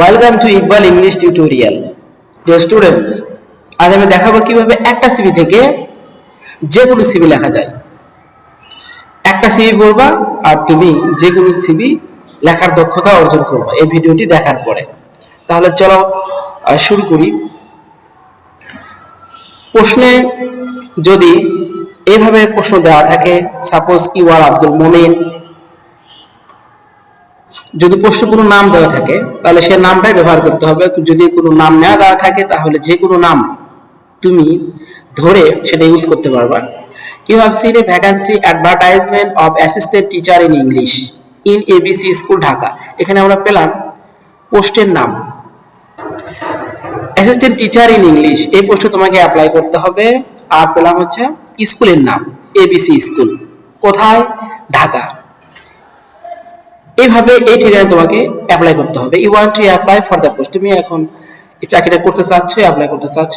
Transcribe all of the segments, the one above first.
Welcome to Iqbal English tutorial dear students আজ আমি দেখাবো কীভাবে একটা সিভি থেকে যে কোনো সিভি লেখা যায়। একটা সিভি পড়বা আর তুমি যে কোনো সিভি লেখার দক্ষতা অর্জন করবে এই ভিডিওটি দেখার পরে। তাহলে চলো শুরু করি। প্রশ্নে যদি এইভাবে প্রশ্ন দেওয়া থাকে suppose you are Abdul Momin যদি প্রশ্নে কোনো নাম দেওয়া থাকে, তাহলে সে নামটাই ব্যবহার করতে হবে। যদি কোনো নাম না দেওয়া থাকে, তাহলে যে কোনো নাম তুমি ধরে সেটা ইউজ করতে পারবা। You have seen a vacancy advertisement of assistant teacher in English in ABC school Dhaka এখানে আমরা পেলাম পোস্টের নাম। অ্যাসিস্ট্যান্ট টিচার ইন ইংলিশ এই পোস্টে তোমাকে অ্যাপ্লাই করতে হবে। আর পেলাম হচ্ছে স্কুলের নাম এবিসি স্কুল কোথায়? ঢাকা। এইভাবে এই ঠিকানায় তোমাকে অ্যাপ্লাই করতে হবে। You want to apply for the post তুমি এখন এই চাকরিটা করতে চাচ্ছ অ্যাপ্লাই করতে চাচ্ছ।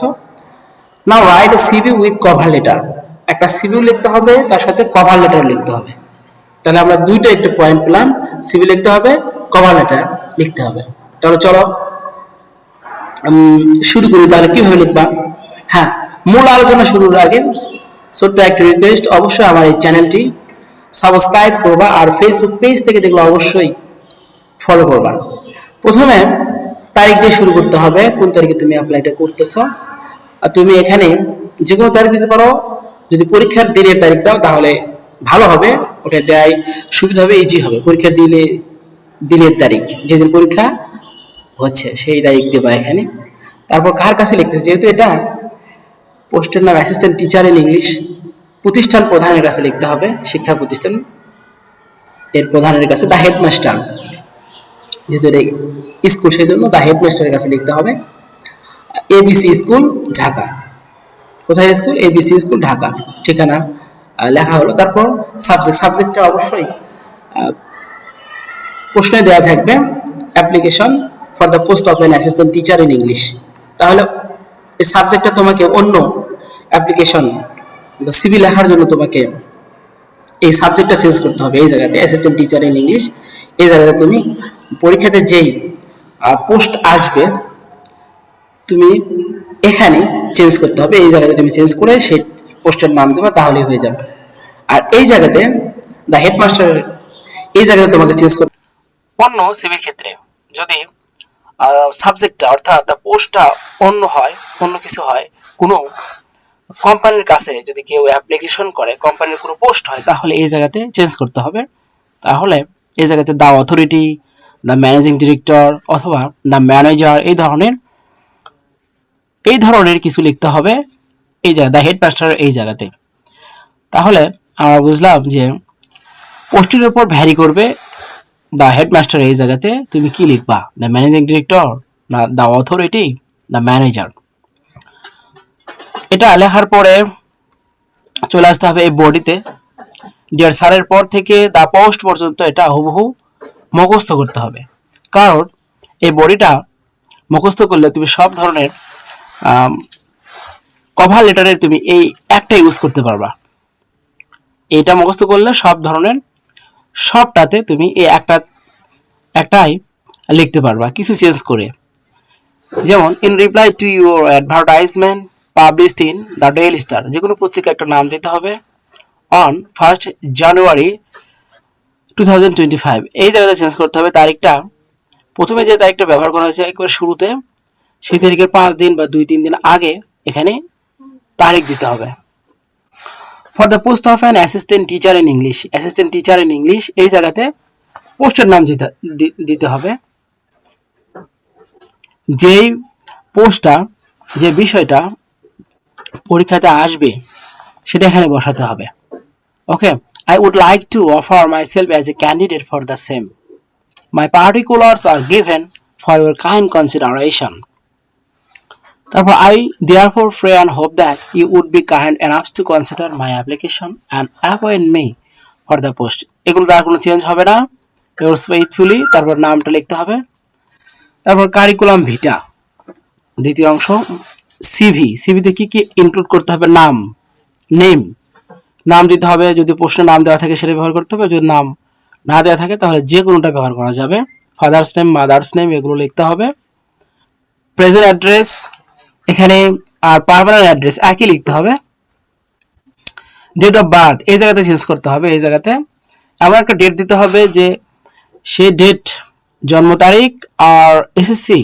Now write a CV with cover letter একটা সিভিও লিখতে হবে, তার সাথে কভার লেটার লিখতে হবে। তাহলে আমরা দুইটা একটা পয়েন্ট পেলাম। সিভি লিখতে হবে কভার লেটার লিখতে হবে। তাহলে চলো শুরু করি তাহলে কীভাবে লিখবা? হ্যাঁ মূল আলোচনা শুরুর আগে ছোট্ট একটা রিকোয়েস্ট অবশ্যই আমার এই চ্যানেলটি সাবস্ক্রাইব করবা আর ফেসবুক পেজ থেকে দেখলে অবশ্যই ফলো করবা। প্রথমে তারিখ দিয়ে শুরু করতে হবে, কোন তারিখে তুমি অ্যাপ্লাইটা করতেছো। আর তুমি এখানে যে কোনো তারিখ দিতে পারো, যদি পরীক্ষার দিনের তারিখ দাও তাহলে ভালো হবে, ওটা দেয়, সুবিধা হবে ইজি হবে। পরীক্ষার দিনে দিনের তারিখ, যেদিন পরীক্ষা হচ্ছে সেই তারিখ দেবা এখানে। তারপর কার কাছে লিখতেছে? যেহেতু এটা পোস্টের নাম অ্যাসিস্ট্যান্ট টিচার ইন ইংলিশ প্রতিষ্ঠান প্রধানের কাছে লিখতে হবে, শিক্ষা প্রতিষ্ঠান। এর প্রধানের কাছে দ্য হেডমাস্টার যেহেতু এটা স্কুল সেই জন্য দ্য হেডমাস্টারের কাছে লিখতে হবে এবিসি স্কুল ঢাকা। কোথায় স্কুল এবিসি স্কুল ঢাকা। ঠিকানা লেখা হলো। তারপর সাবজেক্ট সাবজেক্টটা অবশ্যই প্রশ্নে দেওয়া থাকবে application for the post of an assistant teacher in English তাহলে এই সাবজেক্টটা তোমাকে অন্য অ্যাপ্লিকেশন বা সিভি লেখার জন্য তোমাকে এই সাবজেক্টটা চেঞ্জ করতে হবে। এই জায়গাতে অ্যাসিস্ট্যান্ট টিচার ইন ইংলিশ এই জায়গাতে তুমি পরীক্ষাতে যেই পোস্ট আসবে, তুমি এখানে চেঞ্জ করতে হবে। এই জায়গাতে তুমি চেঞ্জ করে সেই পোস্টের নাম দেবে, তাহলেই হয়ে যাবে। আর এই জায়গাতে দ্য হেডমাস্টার এই জায়গাতে তোমাকে চেঞ্জ করতে অন্য সিভির ক্ষেত্রে যদি সাবজেক্টটা অর্থাৎ পোস্টটা অন্য হয়, অন্য কিছু হয়, কোনো কোম্পানির কাছে যদি কেউ অ্যাপ্লিকেশন করে, কোম্পানির কোনো পোস্ট হয়, তাহলে এই জায়গাতে চেঞ্জ করতে হবে। তাহলে এই জায়গাতে the authority the managing director অথবা দ্য ম্যানেজার এই ধরনের এই ধরনের কিছু লিখতে হবে এই জায়গা দ্য হেডমাস্টার এই জায়গাতে। তাহলে আমরা বুঝলাম যে পোস্টের উপর ভ্যারি করবে দ্য হেডমাস্টার এই জায়গাতে, তুমি কি লিখবা? দ্য ম্যানেজিং ডিরেক্টর না দ্য অথরিটি দ্য ম্যানেজার এটা লেখার পরে চলে আসতে হবে এই বডিতে। ডিয়ার সারের পর থেকে দা পোস্ট পর্যন্ত এটা হুবহু মুখস্থ করতে হবে। কারণ এই বডিটা মুখস্থ করলে তুমি সব ধরনের কভার লেটারে তুমি এই একটা ইউজ করতে পারবা। এটা মুখস্থ করলে সব ধরনের, সবটাতে তুমি এই একটা, একটাই লিখতে পারবা। কিছু চেঞ্জ করে। যেমন in reply to your advertisement published in the Daily Star যে কোনো পত্রিকা একটা নাম দিতে হবে অন ফার্স্ট জানুয়ারি টু এই জায়গাতে চেঞ্জ করতে হবে তারিখটা। প্রথমে যে তারিখটা ব্যবহার করা হয়েছে একবার শুরুতে, সেই তারিখের পাঁচ দিন বা দুই তিন দিন আগে এখানে তারিখ দিতে হবে। For the post of an assistant teacher in English assistant teacher in English এই জায়গাতে পোস্টের নাম দিতে দিতে হবে। যেই পোস্টটা, যে বিষয়টা পরীক্ষাতে আসবে, সেটা এখানে বসাতে হবে। Okay I would like to offer my self as a candidate for the same my particulars are given for your kind consideration তারপর I therefore pray and hope that you would be kind enough to consider my application and appoint me for the post এগুলো তার কোনো change হবে না। Your faithfully তারপর নামটা লিখতে হবে। তারপর কারিকুলাম ভিটা দ্বিতীয় অংশ সিভি সিভিতে কি কি ইনক্লুড করতে হবে? নাম নেম নাম দিতে হবে, যদি প্রশ্নে নাম দেওয়া থাকে সেটা ব্যবহার করতে হবে, যদি নাম না দেওয়া থাকে তাহলে যে কোনোটা ব্যবহার করা যাবে। ফাদার্স নেম মাদার্স নেম এগুলো লিখতে হবে। প্রেজেন্ট অ্যাড্রেস এখানে আর পারমানেন্ট অ্যাড্রেস একই লিখতে হবে। ডেট অফ বার্থ এই জায়গাতে চেঞ্জ করতে হবে, এই জায়গাতে। এমন একটা ডেট দিতে হবে যে সে ডেট জন্ম তারিখ আর এসএসসি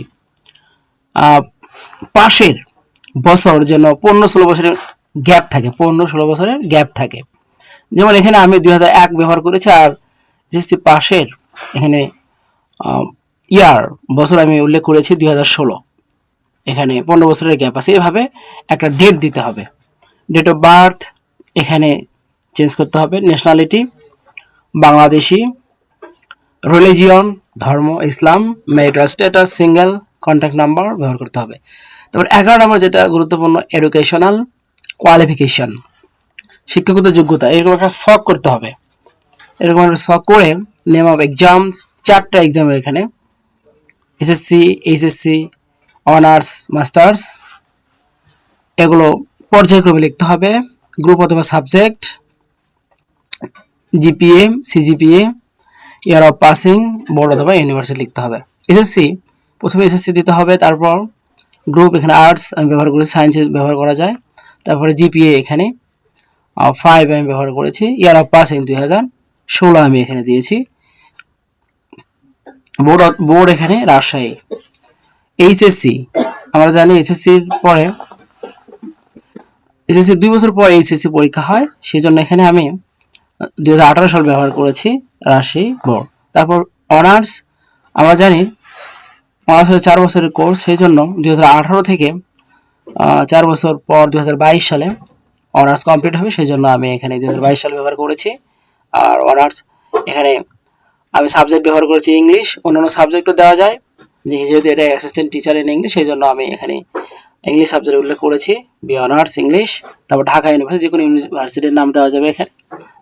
পাশের। বছর যেন পনেরো ষোলো বছরের গ্যাপ থাকে, পনেরো ষোলো বছরের গ্যাপ থাকে। যেমন এখানে আমি দুই এক ব্যবহার করেছি আর এসএসসি পাশের এখানে ইয়ার বছর আমি উল্লেখ করেছি দুই হাজার ষোলো। এখানে পনেরো বছরের গ্যাপ আছে। এভাবে একটা ডেট দিতে হবে। ডেট অফ বার্থ এখানে চেঞ্জ করতে হবে। ন্যাশনালিটি বাংলাদেশি রিলিজিয়ন ধর্ম, Islam marital status single contact number ব্যবহার করতে হবে। তারপর এগারো নম্বর যেটা গুরুত্বপূর্ণ এডুকেশনাল কোয়ালিফিকেশন শিক্ষাগত যোগ্যতা, এরকম একটা শখ করতে হবে। এরকম একটা শখ করে নেম অফ এক্সামস চারটা এক্সাম এখানে এসএসসি এইচএসসি অনার্স মাস্টার্স এগুলো পর্যায়ক্রমে লিখতে হবে। গ্রুপ অথবা subject GPA CGPA year of passing board অথবা ইউনিভার্সিটি লিখতে হবে। এসএসসি প্রথমে এসএসসি দিতে হবে, তারপর গ্রুপ এখানে আর্টস আমি ব্যবহার করেছি সায়েন্স ব্যবহার করা যায়। তারপরে জিপিএ এখানে ফাইভ আমি ব্যবহার করেছি ইয়ার অফ পাসিং দুই হাজার, ষোলো আমি এখানে দিয়েছি। বোর্ড বোর্ড এখানে রাজশাহী। এইচএসসি আমরা জানি এইচএসসির পরে এসএসসি দুই বছর পর এইচএসসি পরীক্ষা হয় সেই জন্য এখানে আমি দুই হাজার আঠারো সাল ব্যবহার করেছি রাজশাহী বোর্ড তারপর অনার্স আমরা জানি অনার্স হচ্ছে চার বছরের কোর্স সেই জন্য দুই হাজার আঠারো থেকে চার বছর পর দুই হাজার বাইশ সালে অনার্স কমপ্লিট হবে, সেই জন্য আমি এখানে দুই সাল ব্যবহার করেছি। আর অনার্স এখানে আমি সাবজেক্ট ব্যবহার করেছি ইংলিশ অন্যান্য সাবজেক্টও দেওয়া যায় যেহেতু এটা অ্যাসিস্ট্যান্ট টিচার ইন ইংলিশ সেই জন্য আমি এখানে ইংলিশ সাবজেক্ট উল্লেখ করেছি। বি অনার্স ইংলিশ তারপর ঢাকা ইউনিভার্সিটি যে কোনো ইউনিভার্সিটির নাম দেওয়া যাবে এখানে।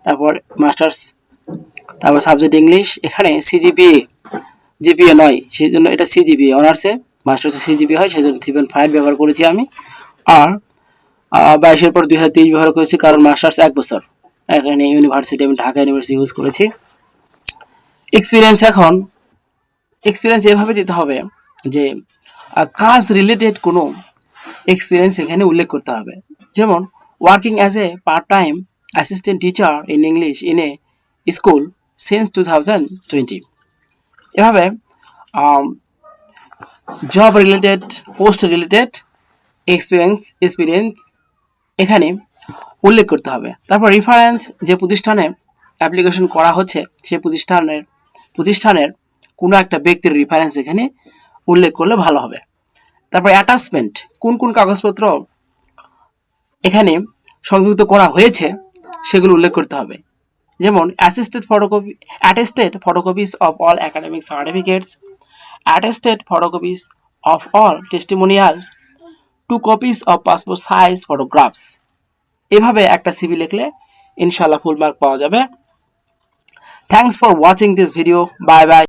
তারপর মাস্টার্স তারপর সাবজেক্ট ইংলিশ এখানে সিজিপিএ জিপিএ নয় সেই জন্য এটা সিজিপিএ অনার্সে মাস্টার্সে সিজিপিএ হয় সেই জন্য থ্রি পয়েন্ট ফাইভ ব্যবহার করেছি আমি। আর বাইশের পর দুই হাজার তেইশ ব্যবহার করেছি, কারণ মাস্টার্স এক বছর। এখানে ইউনিভার্সিটি আমি ঢাকা ইউনিভার্সিটি ইউজ করেছি। এক্সপিরিয়েন্স এখন এক্সপিরিয়েন্স এভাবে দিতে হবে যে কাজ রিলেটেড কোনো এক্সপিরিয়েন্স এখানে উল্লেখ করতে হবে। যেমন working as a part time assistant teacher in English in a school since two thousand twenty এভাবে job related post related experience experience এখানে উল্লেখ করতে হবে। তারপর রেফারেন্স যে প্রতিষ্ঠানে অ্যাপ্লিকেশন করা হচ্ছে সেই প্রতিষ্ঠানের প্রতিষ্ঠানের কোনো একটা ব্যক্তির রেফারেন্স এখানে উল্লেখ করলে ভালো হবে। তারপর অ্যাটাচমেন্ট কোন কোন কাগজপত্র এখানে সংযুক্ত করা হয়েছে, সেগুলো উল্লেখ করতে হবে। যেমন assisted photocopy attested photocopies of all academic certificates attested photocopies of all testimonials two copies of passport size photographs এভাবে একটা সিভি লিখলে ইনশাল্লাহ ফুল মার্ক পাওয়া যাবে। Thanks for watching this video bye bye